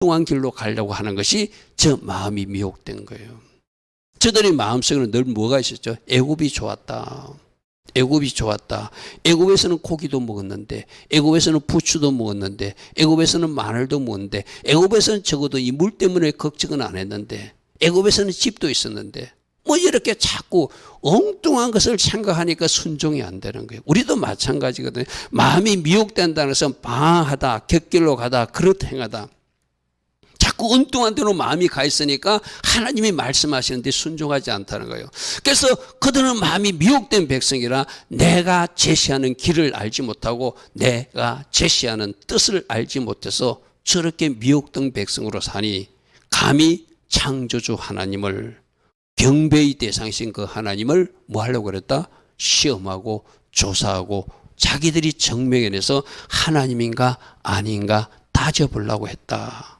엉뚱한 길로 가려고 하는 것이 저 마음이 미혹된 거예요. 저들의 마음속에는 늘 뭐가 있었죠? 애굽이 좋았다. 애굽이 좋았다. 애굽에서는 고기도 먹었는데, 애굽에서는 부추도 먹었는데, 애굽에서는 마늘도 먹었는데, 애굽에서는 적어도 이 물 때문에 걱정은 안 했는데, 애굽에서는 집도 있었는데, 뭐 이렇게 자꾸 엉뚱한 것을 생각하니까 순종이 안 되는 거예요. 우리도 마찬가지거든요. 마음이 미혹된다는 것은 방황하다, 곁길로 가다, 그렇다 행하다. 자꾸 엉뚱한 데로 마음이 가 있으니까 하나님이 말씀하시는데 순종하지 않다는 거예요. 그래서 그들은 마음이 미혹된 백성이라 내가 제시하는 길을 알지 못하고 내가 제시하는 뜻을 알지 못해서 저렇게 미혹된 백성으로 사니 감히 창조주 하나님을 경배의 대상이신 그 하나님을 뭐 하려고 그랬다? 시험하고 조사하고 자기들이 증명해내서 하나님인가 아닌가 따져보려고 했다.